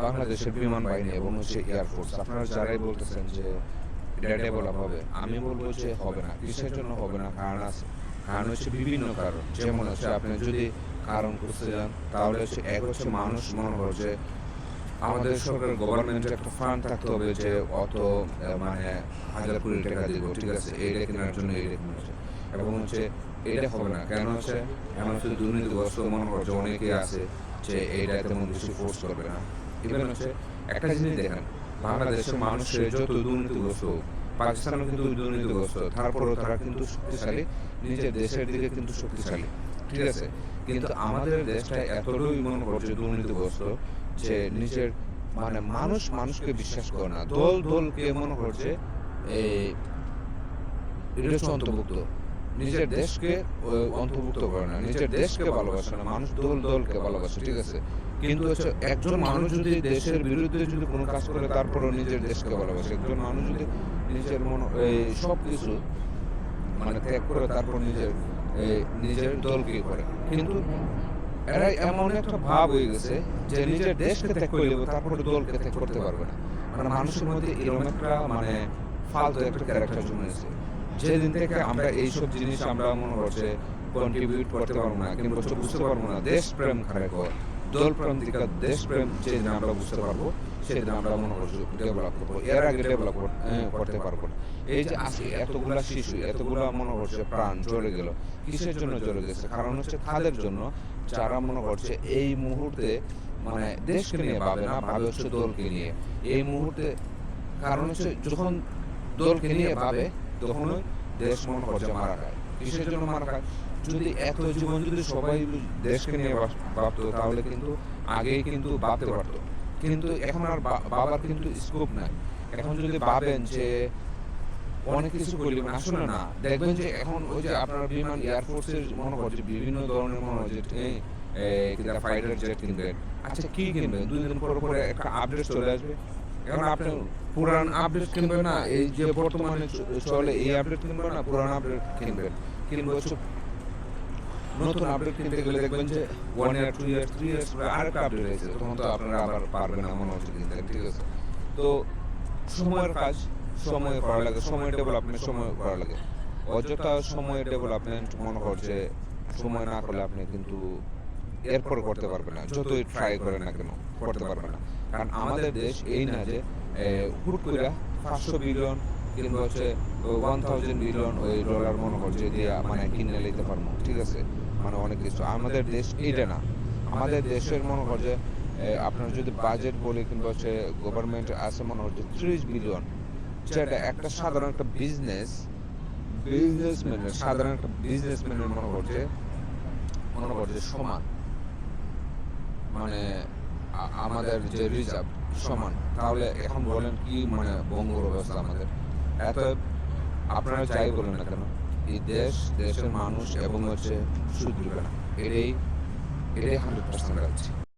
বাংলাদেশের বিমান বাহিনী এবং হচ্ছে এয়ারফোর্স আপনারা যারাই বলতেছেন যে এটা ডেভেলপ হবে, আমি বলব যে হবে না, কিসের জন্য হবে না, কারণ আছে। কারণ হচ্ছে বিভিন্ন কারণ, যেমন হচ্ছে আপনি যদি কারণ করতে যান, তাহলে হচ্ছে এক হচ্ছে মানুষ মনে হয় যে আমাদের সরকার গভর্নমেন্টের একটা ফান্ড থাকতে হবে যে অত মানে হাজার কোটি টাকা দিব, ঠিক আছে? এইটা কেনার জন্য এইটা কেনার জন্য। এবং হচ্ছে এটা হবে না, কেন হচ্ছে? এমন দুর্নীতিগ্রস্ত মনে করছে অনেকে আছে যে এইটা তেমন বেশি ফোর্স করবে না। ইভেন হচ্ছে একটা জিনিস দেখেন বাংলাদেশের মানুষের যত দুর্নীতিগ্রস্ত পাকিস্তানও কিন্তু দুর্নীতিগ্রস্ত তারপরেও তারা কিন্তু শক্তিশালী নিজের দেশের দিকে কিন্তু শক্তিশালী ঠিক আছে? কিন্তু আমাদের দেশটা এতটাই মনে করছে দুর্নীতিগ্রস্ত যে নিজের মানে মানুষ মানুষকে বিশ্বাস করে না। দল দলকে মনে করছে এই এটা অন্তর্ভুক্ত। নিজের দেশকে অন্তর্ভুক্ত করে না। নিজের দেশকে ভালোবাসে না। মানুষ দল দলকে ভালোবাসে ঠিক আছে? কিন্তু হচ্ছে একজন মানুষ যদি দেশের বিরুদ্ধে যদি কোনো কাজ করে তারপরেও নিজের দেশকে ভালোবাসে। একজন মানুষ যদি নিজের মন সব কিছু মানে ত্যাগ করে তারপর নিজের নিজের দলকে করে। কিন্তু এরা এমন একটা ভাব হয়ে গেছে যে নিজের দেশকে ত্যাগ করে দেবো তারপরে দলকে ত্যাগ করতে পারবে না। মানে মানুষের মধ্যে এরকম একটা মানে ফালতু একটা ক্যারেক্টার জন্মেছে যেদিন থেকে আমরা এইসব জিনিস আমরা মনে করছে কন্ট্রিবিউট করতে পারব না, কিংবা বুঝতে পারব না, দেশপ্রেম খারে কর দল প্রেম থেকে দেশপ্রেম যেদিন আমরা বুঝতে পারব, সেদিন আমরা মনে করছি ডেভেলপ করব, এর আগে ডেভেলপ করতে পারব না। এই যে আজকে এতগুলা শিশু, এতগুলা মনে করছে প্রাণ চলে গেল, কিসের জন্য চলে গেছে? কারণ হচ্ছে তাদের জন্য যারা মনে করছে এই মুহূর্তে মানে দেশকে নিয়ে ভাবে না, ভাবে হচ্ছে দলকে নিয়ে। এই মুহূর্তে কারণ হচ্ছে যখন দলকে নিয়ে ভাবে তখনই দেশ মনে করছে মারা খায়। কিসের জন্য মারা খায়? যদি এত জীবন যদি সবাই দেশকে নিয়ে ভাবতো, তাহলে কিন্তু আগেই কিন্তু ভাবতে পারতো। কিন্তু এখন আর বাবার কিন্তু স্কোপ নাই। এখন যদি ভাবেন যে অনেক কিছু করলে মানে আসলে না, দেখবেন যে এখন ওই যে আপনার বিমান এয়ারফোর্সের মনে করছে বিভিন্ন ধরনের মনে হচ্ছে ফাইটার জেট কিনবেন। আচ্ছা কি কিনবেন? দুই দিন পর পরে একটা আপডেট চলে আসবে। এখন আপনি পুরান আপডেট কিনবেন না, এই যে বর্তমানে চলে এই আপডেট কিনবেন না, পুরান আপডেট কিনবেন। কিনবে নতুন আপডেট কিনতে গেলে দেখবেন যে one year two year three years আরেকটা আপডেট তখন তো আপনারা আবার পারবেন না, মনে হচ্ছে কিনতে, ঠিক আছে? তো সময়ের কাজ, সময়ে করা লাগে, সময় ডেভেলপমেন্ট সময় করা লাগে। অযথা সময় ডেভেলপমেন্ট মনে করছে, সময় না করলে আপনি কিন্তু এরপর করতে পারবে না। যতই ট্রাই করে না কেন করতে পারবে না। কারণ আমাদের দেশ এই না যে হুট করে পাঁচশো বিলিয়ন কিংবা হচ্ছে ওয়ান থাউজেন্ড বিলিয়ন ওই ডলার মনে করছে দিয়ে মানে কিনে নিতে পারব ঠিক আছে? মানে অনেক কিছু। আমাদের দেশ এইটা না। আমাদের দেশের মনে করছে আপনার যদি বাজেট বলে কিংবা হচ্ছে গভর্নমেন্ট আছে মনে হচ্ছে ত্রিশ বিলিয়ন যেটা একটা সাধারণ একটা বিজনেস বিজনেসম্যানের সাধারণ একটা বিজনেসম্যানের মনে করছে মনে করছে সমান মানে আমাদের যে রিজার্ভ সমান। তাহলে এখন বলেন কি মানে বঙ্গর ব্যবস্থা আমাদের? এত আপনারা যাই বলেন না কেন? এই দেশ দেশের মানুষ এবং হচ্ছে সুদৃঢ়। না এটাই এটাই হান্ড্রেড পার্সেন্ট রাখছি